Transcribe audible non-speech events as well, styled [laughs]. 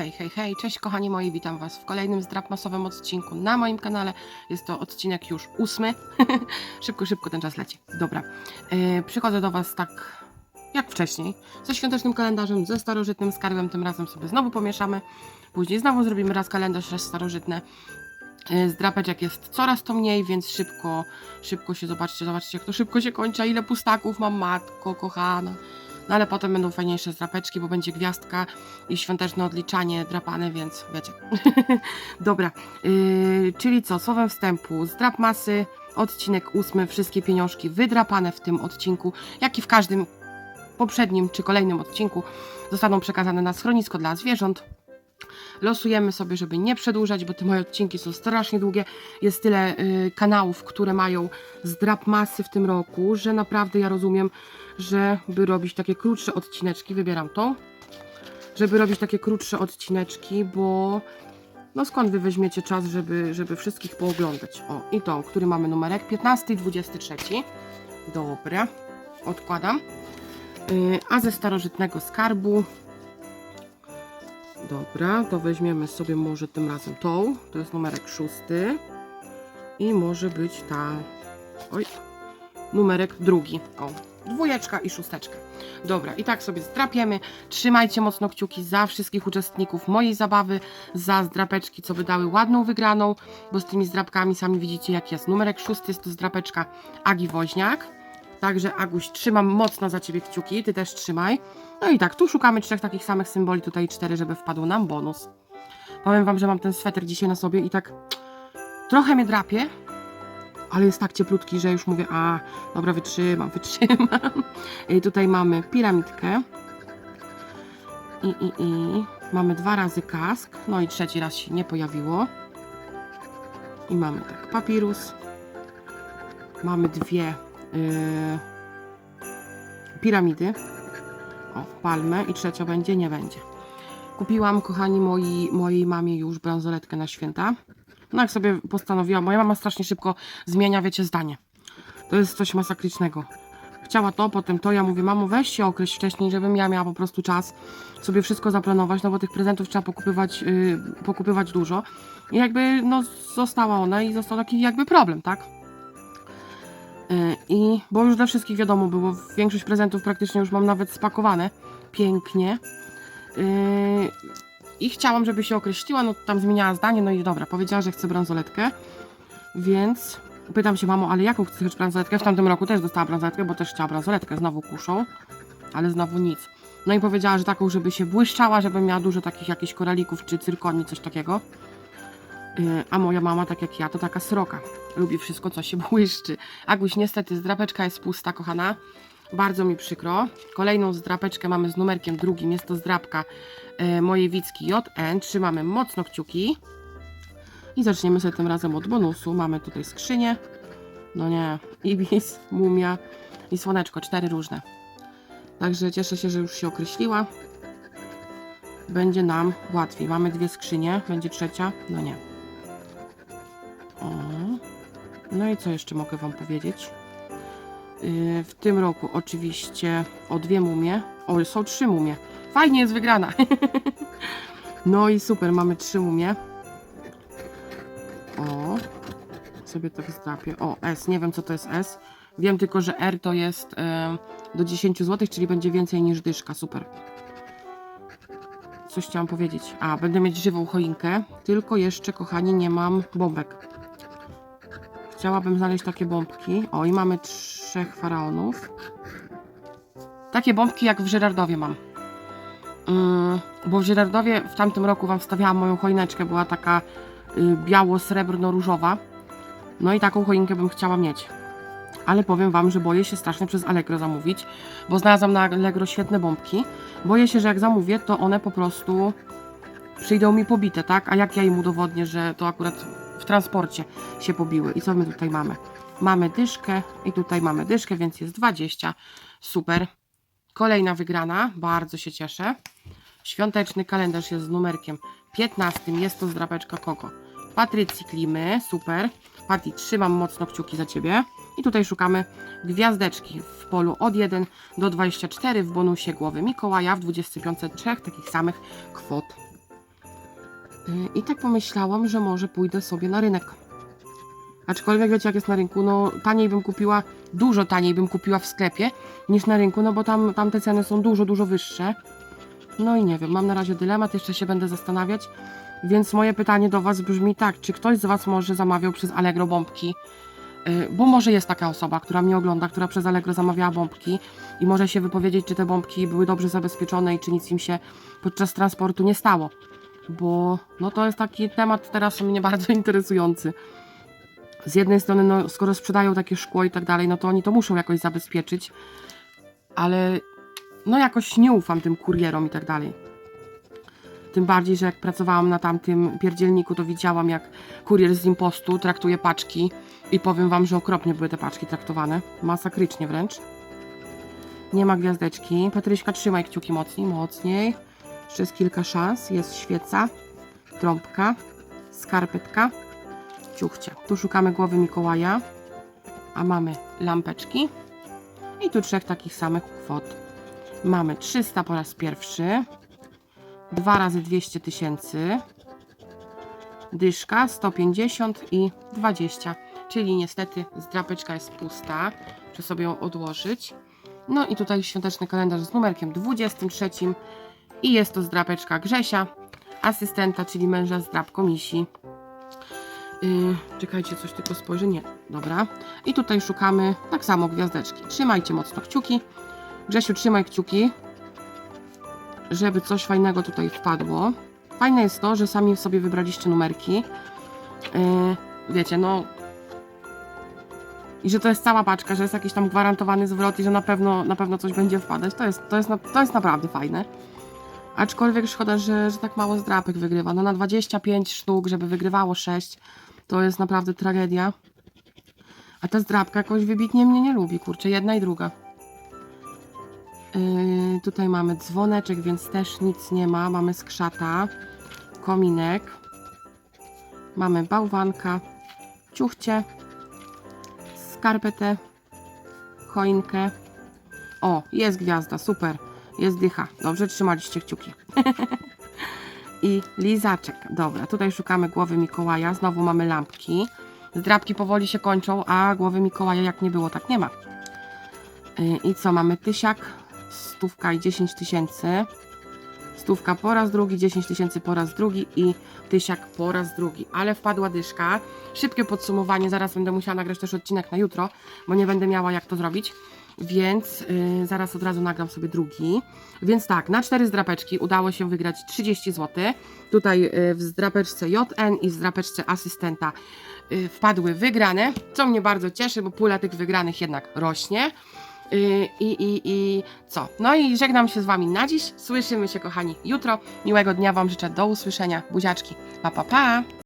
Hej, hej, hej, cześć kochani moi, witam Was w kolejnym zdrapmasowym odcinku na moim kanale. Jest to odcinek już ósmy. [laughs] szybko, szybko ten czas leci. Dobra, yy, przychodzę do Was tak jak wcześniej, ze świątecznym kalendarzem, ze starożytnym skarbem, tym razem sobie znowu pomieszamy. Później znowu zrobimy raz kalendarz, raz starożytne. Yy, Zdrapeczek jest coraz to mniej, więc szybko, szybko się zobaczcie, zobaczcie jak to szybko się kończy, ile pustaków mam, matko kochana. No ale potem będą fajniejsze zdrapeczki, bo będzie gwiazdka i świąteczne odliczanie drapane, więc wiecie. [laughs] Dobra, yy, czyli co, słowem wstępu, zdrap masy, odcinek ósmy, wszystkie pieniążki wydrapane w tym odcinku, jak i w każdym poprzednim czy kolejnym odcinku zostaną przekazane na schronisko dla zwierząt. Losujemy sobie, żeby nie przedłużać, bo te moje odcinki są strasznie długie. Jest tyle y, kanałów, które mają zdrap masy w tym roku, że naprawdę ja rozumiem, żeby robić takie krótsze odcineczki. Wybieram tą, żeby robić takie krótsze odcineczki, bo no skąd wy weźmiecie czas, żeby, żeby wszystkich pooglądać? O, i tą, który mamy numerek 15 i 23. Dobra, odkładam. Y, a ze starożytnego skarbu Dobra, to weźmiemy sobie może tym razem tą. To jest numerek szósty. I może być ta. Oj. Numerek drugi. O. Dwójeczka i szósteczka. Dobra, i tak sobie zdrapiemy. Trzymajcie mocno kciuki za wszystkich uczestników mojej zabawy, za zdrapeczki, co wydały ładną wygraną, bo z tymi zdrapkami sami widzicie, jak jest. Numerek szósty jest to zdrapeczka Agi Woźniak. Także Aguś, trzymam mocno za Ciebie kciuki, Ty też trzymaj. No i tak, tu szukamy trzech takich samych symboli, tutaj cztery, żeby wpadł nam bonus. Powiem Wam, że mam ten sweter dzisiaj na sobie i tak trochę mnie drapie, ale jest tak cieplutki, że już mówię, a dobra, wytrzymam, [laughs] wytrzymam. I tutaj mamy piramidkę. I, i, i mamy dwa razy kask, no i trzeci raz się nie pojawiło. I mamy tak, papirus. Mamy dwie piramidy. O, palmę i trzecia będzie, nie będzie. Kupiłam, kochani, moi, mojej mamie już bransoletkę na święta. No jak sobie postanowiłam, moja mama strasznie szybko zmienia, wiecie, zdanie. To jest coś masakrycznego. Chciała to, potem to, ja mówię, mamo, weź się określ wcześniej, żebym ja miała po prostu czas sobie wszystko zaplanować, no bo tych prezentów trzeba pokupywać, yy, pokupywać dużo. I jakby, no, została ona i został taki jakby problem, tak? Yy, I, bo już dla wszystkich wiadomo było, większość prezentów praktycznie już mam nawet spakowane, pięknie. Yy, I chciałam, żeby się określiła, no tam zmieniała zdanie, no i dobra, powiedziała, że chce bransoletkę, więc pytam się, mamo, ale jaką chcesz bransoletkę? W tamtym roku też dostała bransoletkę, bo też chciała bransoletkę, znowu kuszą, ale znowu nic. No i powiedziała, że taką, żeby się błyszczała, żeby miała dużo takich jakichś koralików czy cyrkoni, coś takiego. Yy, A moja mama, tak jak ja, to taka sroka. Lubi wszystko, co się [laughs] błyszczy. Aguś, niestety, zdrapeczka jest pusta, kochana. Bardzo mi przykro. Kolejną zdrapeczkę mamy z numerkiem drugim. Jest to zdrapka e, mojej Wicki JN. Trzymamy mocno kciuki. I zaczniemy sobie tym razem od bonusu. Mamy tutaj skrzynię. No nie, Ibis, [laughs] Mumia i Słoneczko. Cztery różne. Także cieszę się, że już się określiła. Będzie nam łatwiej. Mamy dwie skrzynie. Będzie trzecia? No nie. No i co jeszcze mogę Wam powiedzieć? Yy, w tym roku oczywiście o dwie mumie. O, są trzy mumie. Fajnie jest wygrana. [laughs] no i super, mamy trzy mumie. O, sobie to zdrapię. O, S, nie wiem co to jest S. Wiem tylko, że R to jest yy, do 10 zł, czyli będzie więcej niż dyszka. Super. Coś chciałam powiedzieć. A, będę mieć żywą choinkę, tylko jeszcze, kochani, nie mam bombek. Chciałabym znaleźć takie bombki. O, i mamy trzech faraonów. Takie bombki jak w Żyrardowie mam. Ym, bo w Żyrardowie w tamtym roku Wam wstawiałam moją choineczkę. Była taka y, biało-srebrno-różowa. No i taką choinkę bym chciała mieć. Ale powiem Wam, że boję się strasznie przez Allegro zamówić, bo znalazłam na Allegro świetne bombki. Boję się, że jak zamówię, to one po prostu przyjdą mi pobite, tak? A jak ja im udowodnię, że to akurat transporcie się pobiły. I co my tutaj mamy? Mamy dyszkę i tutaj mamy dyszkę, więc jest 20. Super. Kolejna wygrana, bardzo się cieszę. Świąteczny kalendarz jest z numerkiem 15. Jest to zdrapeczka kogo? Patrycji Klimy, super. Pati, trzymam mocno kciuki za Ciebie. I tutaj szukamy gwiazdeczki w polu od 1 do 24 w bonusie głowy Mikołaja w 25 trzech takich samych kwot. Y, I tak pomyślałam, że może pójdę sobie na rynek. Aczkolwiek wiecie, jak jest na rynku, no taniej bym kupiła, dużo taniej bym kupiła w sklepie niż na rynku, no bo tam, tam te ceny są dużo, dużo wyższe. No i nie wiem, mam na razie dylemat, jeszcze się będę zastanawiać. Więc moje pytanie do Was brzmi tak, czy ktoś z Was może zamawiał przez Allegro bombki? Y, Bo może jest taka osoba, która mnie ogląda, która przez Allegro zamawiała bombki i może się wypowiedzieć, czy te bombki były dobrze zabezpieczone i czy nic im się podczas transportu nie stało. Bo no to jest taki temat teraz mnie bardzo [laughs] interesujący. Z jednej strony, no, skoro sprzedają takie szkło i tak dalej, no to oni to muszą jakoś zabezpieczyć, ale no jakoś nie ufam tym kurierom i tak dalej. Tym bardziej, że jak pracowałam na tamtym pierdzielniku, to widziałam, jak kurier z impostu traktuje paczki i powiem wam, że okropnie były te paczki traktowane. Masakrycznie wręcz. Nie ma gwiazdeczki. Patryśka, trzymaj kciuki mocniej, mocniej. Jeszcze kilka szans. Jest świeca, trąbka, skarpetka, ciuchcie. Tu szukamy głowy Mikołaja, a mamy lampeczki. I tu trzech takich samych kwot. Mamy 300 po raz pierwszy, 2 razy 200 tysięcy, dyszka 150 i 20. Czyli niestety zdrapeczka jest pusta. Muszę sobie ją odłożyć. No i tutaj świąteczny kalendarz z numerkiem 23 i jest to zdrapeczka Grzesia, asystenta, czyli męża zdrapko misi. Yy, czekajcie, coś tylko spojrzę. Nie, dobra. I tutaj szukamy tak samo gwiazdeczki. Trzymajcie mocno kciuki. Grzesiu, trzymaj kciuki, żeby coś fajnego tutaj wpadło. Fajne jest to, że sami sobie wybraliście numerki. Yy, wiecie, no. I że to jest cała paczka, że jest jakiś tam gwarantowany zwrot i że na pewno, na pewno coś będzie wpadać. To jest, to jest, to jest naprawdę fajne. Aczkolwiek szkoda, że, że tak mało zdrapek wygrywa. No na 25 sztuk, żeby wygrywało 6, to jest naprawdę tragedia. A ta zdrapka jakoś wybitnie mnie nie lubi, kurczę, jedna i druga. Yy, tutaj mamy dzwoneczek, więc też nic nie ma. Mamy skrzata, kominek, mamy bałwanka, ciuchcie, skarpetę, choinkę. O, jest gwiazda, super. Jest dycha. Dobrze trzymaliście kciuki. [laughs] I lizaczek. Dobra, tutaj szukamy głowy Mikołaja. Znowu mamy lampki. Zdrabki powoli się kończą, a głowy Mikołaja jak nie było, tak nie ma. Yy, I co, mamy tysiak, stówka i 10 tysięcy. Stówka po raz drugi, 10 tysięcy po raz drugi i tysiak po raz drugi. Ale wpadła dyszka. Szybkie podsumowanie, zaraz będę musiała nagrać też odcinek na jutro, bo nie będę miała jak to zrobić. Więc yy, zaraz od razu nagram sobie drugi. Więc tak, na cztery zdrapeczki udało się wygrać 30 zł. Tutaj yy, w zdrapeczce JN i w zdrapeczce asystenta yy, wpadły wygrane, co mnie bardzo cieszy, bo pula tych wygranych jednak rośnie. Yy, I, i, I co? No i żegnam się z Wami na dziś. Słyszymy się, kochani, jutro. Miłego dnia Wam życzę. Do usłyszenia. Buziaczki. Pa, pa, pa.